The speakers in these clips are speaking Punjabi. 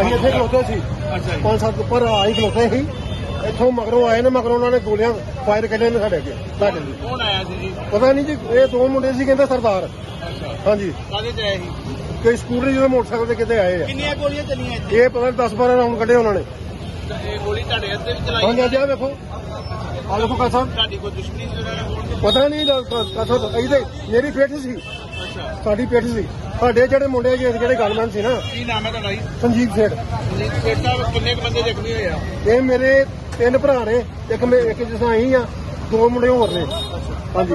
ਇੱਥੇ ਖਲੋਤੇ ਸੀ। ਪੰਜ ਸੱਤ ਉੱਪਰ ਆਈ ਖਲੋਤੇ ਸੀ। ਇੱਥੋਂ ਮਗਰੋਂ ਆਏ ਨੇ ਮਗਰੋਂ ਉਹਨਾਂ ਨੇ ਗੋਲੀਆਂ ਫਾਇਰ ਕੱਢੇ ਨੇ ਸਾਡੇ ਅੱਗੇ ਸਾਡੇ ਲਈ ਕੌਣ ਆਇਆ ਸੀ ਜੀ? ਪਤਾ ਨਹੀਂ ਜੀ ਇਹ ਦੋ ਮੁੰਡੇ ਸੀ ਕਹਿੰਦੇ ਸਰਦਾਰ। ਹਾਂਜੀ। ਕਾਹਦੇ ਚ ਆਇਆ ਸੀ? ਕੋਈ ਸਕੂਟਰ ਜਿਹਦੇ ਮੋਟਰਸਾਈਕਲ ਤੇ ਕਿਤੇ ਆਏ ਆ। ਕਿੰਨੀਆਂ ਗੋਲੀਆਂ ਚੱਲੀਆਂ ਇੱਥੇ? ਇਹ ਪਤਾ ਨਹੀਂ 10 12 ਰਾਉਂਡ ਕੱਢੇ ਉਹਨਾਂ ਨੇ। ਇਹ ਗੋਲੀ ਤੁਹਾਡੇ ਅੱਧੇ ਵੀ ਚਲਾਈ ਹਾਂਜੀ ਅੱਜ ਆ ਵੇਖੋ। ਆ ਵੇਖੋ ਕਾ ਸਾਹਿਬ ਤੁਹਾਡੀ ਕੋਈ ਦੁਸ਼ਮਣੀ ਸੀ ਉਹਨਾਂ ਨਾਲ ਹੋਣ ਦੀ ਪਤਾ ਨਹੀਂ ਕਥਾ ਇਹਦੇ ਮੇਰੀ ਪੇਟ ਸੀ। ਅੱਛਾ। ਸਾਡੀ ਪੇਟ ਸੀ। ਸਾਡੇ ਜਿਹੜੇ ਮੁੰਡੇ ਜੀ ਜਿਹੜੇ ਗਨਮੈਨ ਸੀ ਨਾ ਕੀ ਨਾਮ ਹੈ ਤੁਹਾਡਾ ਜੀ? ਸੰਜੀਵ ਸੇਠ। ਜੀ ਬੇਟਾ ਕਿੰਨੇ ਕੁ ਬੰਦੇ ਜ਼ਖਮੀ ਹੋਏ ਆ? ਇਹ ਮੇਰੇ ਤਿੰਨ ਭਰਾ ਨੇ ਇੱਕ ਮੇ ਇੱਕ ਜਿਸ ਅਸੀਂ ਆ ਦੋ ਮੁੰਡੇ ਹੋਰ ਨੇ। ਹਾਂਜੀ।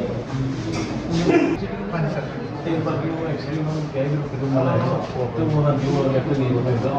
ਬਾਕੀ ਉਹ ਐਕਚੁਅਲੀ ਉਹਨਾਂ ਨੂੰ ਕਹਿ ਕੇ ਕਿਦੋਂ ਮਿਲਾਇਆ ਤੇ ਉਹਨਾਂ ਦੀ ਉਹ ਲੈਫਟ ਨਹੀਂ ਹੋਵੇਗਾ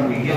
ਉਹ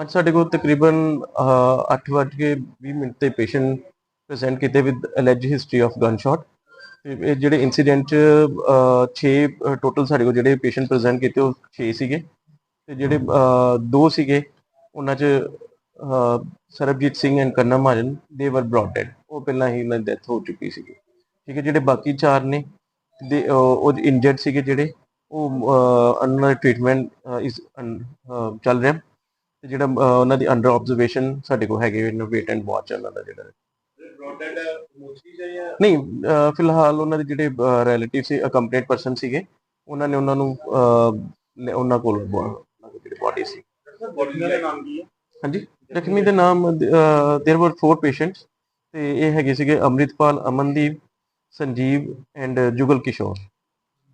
ਅੱਜ ਸਾਡੇ ਕੋਲ ਤਕਰੀਬਨ 8:20 ਮਿੰਟ ਤੇ ਪੇਸ਼ੈਂਟ ਪ੍ਰੈਜ਼ੈਂਟ ਕੀਤੇ with alleged history of gunshot ਇਹ ਜਿਹੜੇ ਇਨਸੀਡੈਂਟ 'ਚ 6 ਟੋਟਲ ਸਾਡੇ ਕੋਲ ਜਿਹੜੇ ਪੇਸ਼ੈਂਟ ਪ੍ਰੈਜ਼ੈਂਟ ਕੀਤੇ, ਉਹ 6 ਸੀਗੇ। ਤੇ ਜਿਹੜੇ ਦੋ ਸੀਗੇ, ਉਹਨਾਂ 'ਚ ਸਰਬਜੀਤ ਸਿੰਘ ਐਂਡ ਕੰਨਾ ਮਹਾਜਨ ਦੇ ਵਰ ਬ੍ਰੌਟ ਡੈਡ ਉਹ ਪਹਿਲਾਂ ਹੀ ਉਹਨਾਂ ਦੀ ਡੈਥ ਹੋ ਚੁੱਕੀ ਸੀਗੀ। ਠੀਕ ਹੈ, ਜਿਹੜੇ ਬਾਕੀ ਚਾਰ ਨੇ ਦੇ ਅਹ, ਉਹ ਇੰਜਰਡ ਸੀਗੇ ਜਿਹੜੇ ਉਹ ਅੰਡਰ ਟ੍ਰੀਟਮੈਂਟ ਇਸ ਚੱਲ ਰਿਹਾ ਤੇ ਜਿਹੜਾ ਅਹ, ਉਹਨਾਂ ਦੀ ਅੰਡਰ ਆਬਜ਼ਰਵੇਸ਼ਨ ਸਾਡੇ ਕੋਲ ਹੈਗੇ ਇਹਨਾਂ ਵੇਟ ਐਂਡ ਵਾਚ ਉਹਨਾਂ ਦਾ ਜਿਹੜਾ ਨਹੀਂ ਅਹ, ਫਿਲਹਾਲ ਉਹਨਾਂ ਦੇ ਜਿਹੜੇ ਰਿਲੇਟਿਵ ਸੀ ਅਕੰਪਲੀਟ ਪਰਸਨ ਸੀਗੇ ਉਹਨਾਂ ਨੇ ਉਹਨਾਂ ਨੂੰ ਅਹ, ਲੈ- ਉਹਨਾਂ ਕੋਲ ਬ- ਉਹਨਾਂ ਦੀ ਜਿਹੜੀ ਬਾਡੀ ਸੀ ਹਾਂਜੀ ਜ਼ਖਮੀ ਦੇ ਨਾਮ देयर वर फोर ਪੇਸ਼ੈਂਟਸ ਤੇ ਇਹ ਹੈਗੇ ਸੀਗੇ ਅੰਮ੍ਰਿਤਪਾਲ ਅਮਨਦੀਪ ਸੰਜੀਵ ਐਂਡ ਜੁਗਲ ਕਿਸ਼ੋਰ।